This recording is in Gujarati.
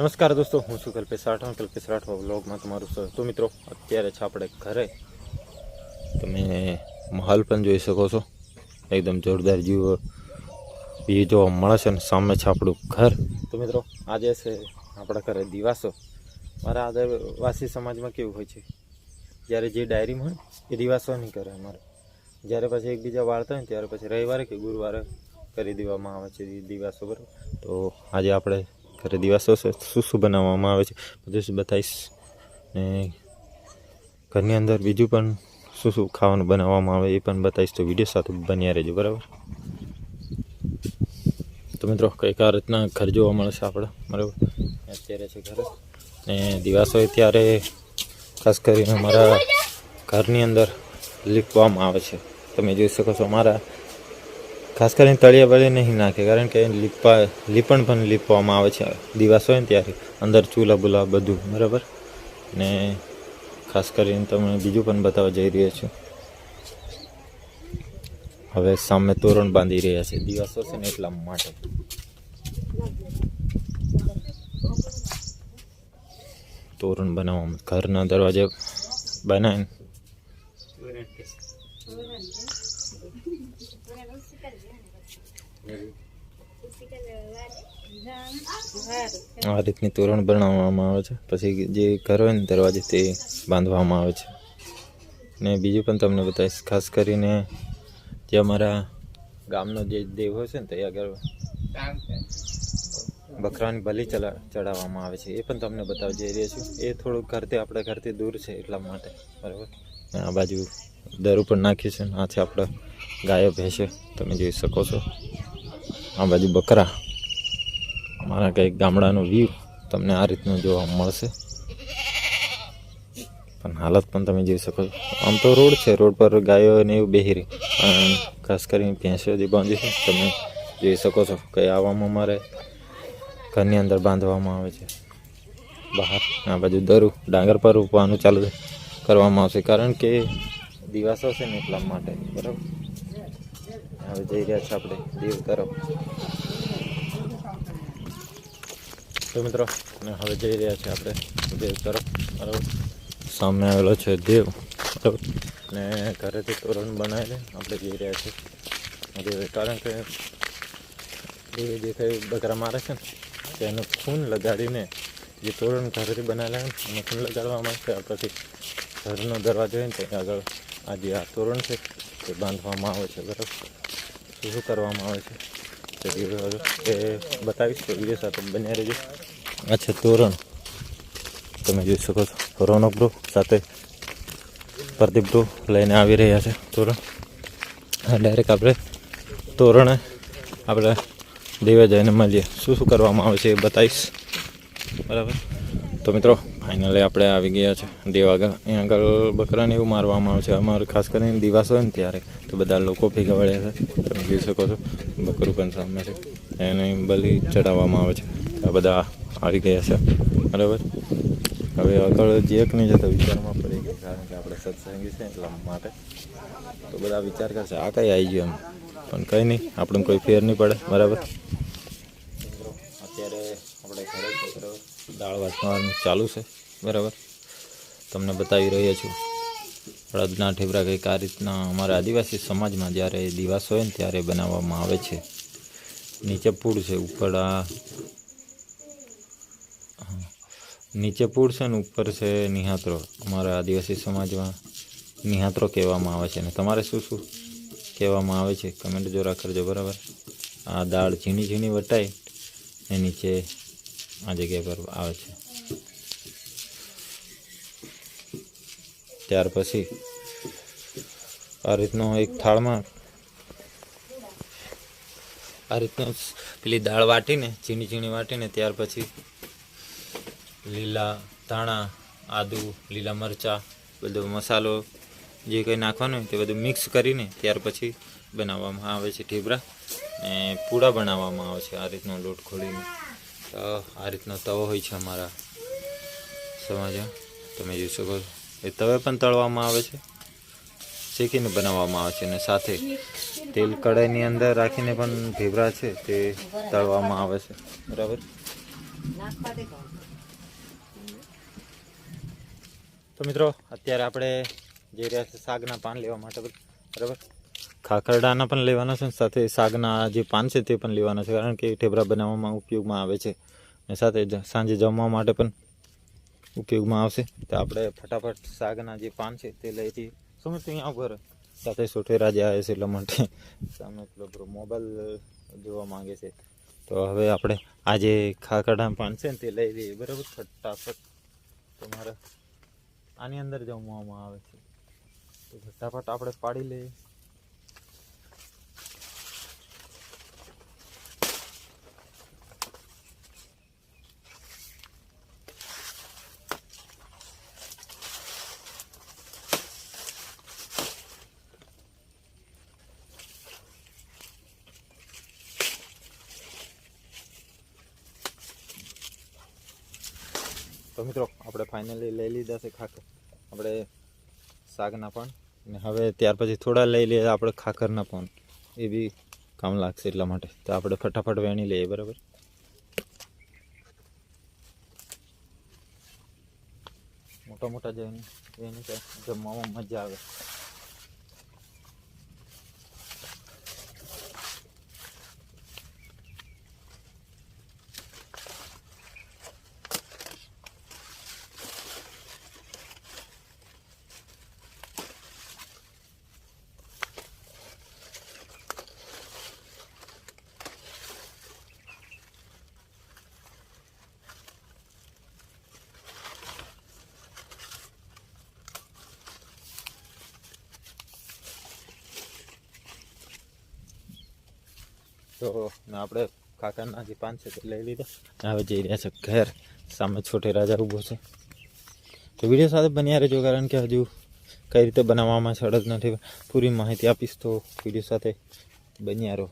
નમસ્કાર દોસ્તો, હું છું કલ્પેશ રાઠવા કલ્પેશ રાઠવા બ્લોગમાં તમારું તો મિત્રો, અત્યારે છે આપણે ઘરે. તમે માહોલ પણ જોઈ શકો છો. એકદમ જોરદાર જીવો એ જોવા મળે છે ને સામે છે આપણું ઘર. તો મિત્રો, આજે છે આપણા ઘરે દિવાસો. મારા આદિવાસી સમાજમાં કેવું હોય છે? જ્યારે જે ડાયરીમાં હોય એ દિવાસો નહીં કરે અમારે. જ્યારે પછી એકબીજા વાળતા હોય ત્યારે પછી રવિવારે કે ગુરુવારે કરી દેવામાં આવે છે દિવાસો, બરાબર? તો આજે આપણે ઘરે દિવાસો શું શું બનાવવામાં આવે છે? બધું જ બતાવીશ. ને ઘરની અંદર બીજું પણ શું શું ખાવાનું બનાવવામાં આવે એ પણ બતાવીશ. તો વીડિયો સાથે બન્યા રહેજો, બરાબર? તો મિત્રો, કંઈક આ રીતના ઘર જોવા મળશે આપણે, બરાબર? અત્યારે છે ઘરે. ને દિવાસો ત્યારે ખાસ કરીને મારા ઘરની અંદર લીપવામાં આવે છે. તમે જોઈ શકો છો મારા ખાસ કરીને તળિયા વળી નહીં નાખે, કારણ કે લીપા, લીપણ પણ લીપવામાં આવે છે. દિવાસ હોય ને ત્યારે અંદર ચૂલા બુલા બધું, બરાબર? ને ખાસ કરીને તમને બીજું પણ બતાવવા જઈ રહ્યો છું. હવે સામે તોરણ બાંધી રહ્યા છે. દિવાસો છે ને એટલા માટે. તોરણ બનાવવામાં ઘરના દરવાજે બનાવીને આ રીતની તોરણ બનાવવામાં આવે છે. પછી જે ઘર હોય ને દરવાજે તે બાંધવામાં આવે છે. ને બીજું પણ તમને બતાવીશ. ખાસ કરીને જે અમારા ગામનો જે દેવ હોય છે ને ત્યાં આગળ બકરાની બલી ચલા, ચડાવવામાં આવે છે. એ પણ તમને બતાવવા જઈ રહ્યા છું. એ થોડુંક ઘરથી, આપણા ઘરથી દૂર છે એટલા માટે. બરાબર? આ બાજુ દર ઉપર નાખ્યું છે આ આપણે ગાયો ભેંસે તમે જોઈ શકો છો. આ બાજુ બકરા. અમારા કંઈક ગામડાનો વ્યૂ તમને આ રીતનું જોવા મળશે. પણ હાલત પણ તમે જોઈ શકો છો. આમ તો રોડ છે. રોડ પર ગાયો ને એવું બેહી પણ ખાસ કરીને ભેંસો જે બાંધી છે તમે જોઈ શકો છો. કે આવવામાં મારે ઘરની અંદર બાંધવામાં આવે છે. બહાર. આ બાજુ દરું. ડાંગર પર ઉપવાનું ચાલુ કરવામાં આવશે. કારણ કે દિવાસો છે ને એટલા માટે, બરાબર? હવે જઈ રહ્યા છે આપણે દેવ તરફ. તો મિત્રો અને હવે જઈ રહ્યા છે આપણે દેવ તરફ, બરાબર? સામે આવેલો છે દેવ, બરાબર? ને ઘરેથી તોરણ બનાવીને આપણે જઈ રહ્યા છીએ દેવ, કારણ કે દેવે જે કંઈ બકરા મારે છે ને તેનું ખૂન લગાડીને જે તોરણ ઘરેથી બનાવેલા એનું ખૂન લગાડવામાં આવે છે ઘરનો દરવાજો હોય ને, ત્યાં આગળ આ જે આ તોરણ છે તે બાંધવામાં આવે છે, બરાબર? શું શું કરવામાં આવે છે? તે એ બતાવીશ, તો વીડિયો સાથે બન્યા રહેજો. આ તોરણ. તમે જોઈ શકો છો, રોનક બ્રો સાથે પ્રદીપ બ્રો લઈને આવી રહ્યા છે તોરણ. ડાયરેક્ટ આપણે તોરણ આપણે દેવા જઈને મળીએ. શું શું કરવામાં આવે છે એ બતાવીશ. બરાબર? તો મિત્રો ફાઇનલી આપણે આવી ગયા છે દેવાગળ અહીં આગળ બકરાને એવું મારવામાં આવે છે. અમારે ખાસ કરીને દિવાસ હોય ને ત્યારે તો બધા લોકો ભેગા વળ્યા છે. તમે જોઈ શકો છો, બકરું પણ સામે છે. એને બલી ચડાવવામાં આવે છે. આ બધા આવી ગયા છે. બરાબર? હવે આગળ જે નહીં જતા વિચારમાં પડી ગયા કારણ કે આપણે સત્સંગી છે એટલા માટે. તો બધા વિચાર કરશે, આ કંઈ આવી ગયું એમ? પણ કંઈ નહીં, આપણને કોઈ ફેર નહીં પડે. બરાબર? અત્યારે આપણે ઘરે દાળ વાંચવાનું ચાલુ છે. બરાબર? તમને બતાવી રહ્યો છું. હળદના ઠેબરા કંઈક આ રીતના અમારા આદિવાસી સમાજમાં જ્યારે દિવાસ હોય ને ત્યારે બનાવવામાં આવે છે. નીચે પૂડ છે, ઉપર આ. નીચે પૂળ છે ને ઉપર છે નિહાત્રો. અમારા આદિવાસી સમાજમાં નિહાત્રો કહેવામાં આવે છે. અને તમારે શું શું કહેવામાં આવે છે? કમેન્ટ જોરા કરજો, બરાબર? આ દાળ ઝીણી ઝીણી વટાઈ એ નીચે આ જગ્યા પર આવે છે. ત્યાર પછી આ રીતનો એક થાળમાં આ રીતનો પેલી દાળ વાટીને, ઝીણી ઝીણી વાટીને, ત્યાર પછી લીલા ધાણા, આદુ, લીલા મરચાં, બધો મસાલો જે કંઈ નાખવાનું હોય તે બધું મિક્સ કરીને ત્યાર પછી બનાવવામાં આવે છે ઢીબરા ને પૂડા બનાવવામાં આવે છે આ રીતનો લોટ ખોલીને. આ રીતનો તવો હોય છે અમારા સમાજમાં. તમે જોઈ શકો એ તવે પણ તળવામાં આવે છે. શેકીને બનાવવામાં આવે છે અને સાથે તેલ કડાઈની અંદર રાખીને પણ ઢેબરા છે તે તળવામાં આવે છે. બરાબર. તો મિત્રો, અત્યારે આપણે જઈ રહ્યા છે શાકના પાન લેવા માટે, બરાબર? ખાખરડાના પણ લેવાના છે સાથે શાકના જે પાન છે તે પણ લેવાના છે, કારણ કે ઠેબરા બનાવવામાં ઉપયોગમાં આવે છે. અને સાથે જ સાંજે જમવા માટે પણ ઉપયોગમાં આવશે. તો આપણે ફટાફટ શાકના જે પાન છે તે લઈ જઈએ સુમિત અહીંયા ઉપર સાથે સોઠેરા જે આવે છે એટલા માટે સામે પેલો મોબાઈલ જોવા માંગે છે. તો હવે આપણે આ જે ખાખરડા પાન છે ને તે લઈ લઈએ. બરાબર? ફટાફટ. તમારે આની અંદર જમવામાં આવે છે. તો ફટાફટ આપણે પાડી લઈએ. તો મિત્રો, આપણે ફાઇનલી લઈ લીધા છે ખાખર. આપણે શાકના પણ. અને હવે ત્યાર પછી થોડા લઈ લઈએ આપણે ખાખરના પણ. એ બી કામ લાગશે એટલા માટે. તો આપણે ફટાફટ વેણી લઈએ, બરાબર? મોટા મોટા વેણી જમવામાં મજા આવે. તો આપણે કાકાના જે પાંચ તે લઈ લીધા. હવે જઈ રહ્યા છે ઘેર. સામે છોટે રાજા ઊભો છે. તો વીડિયો સાથે બન્યા રહેજો, કારણ કે હજુ કઈ રીતે બનાવવામાં સડક નથી. પૂરી માહિતી આપીશ તો વીડિયો સાથે બન્યા રહો.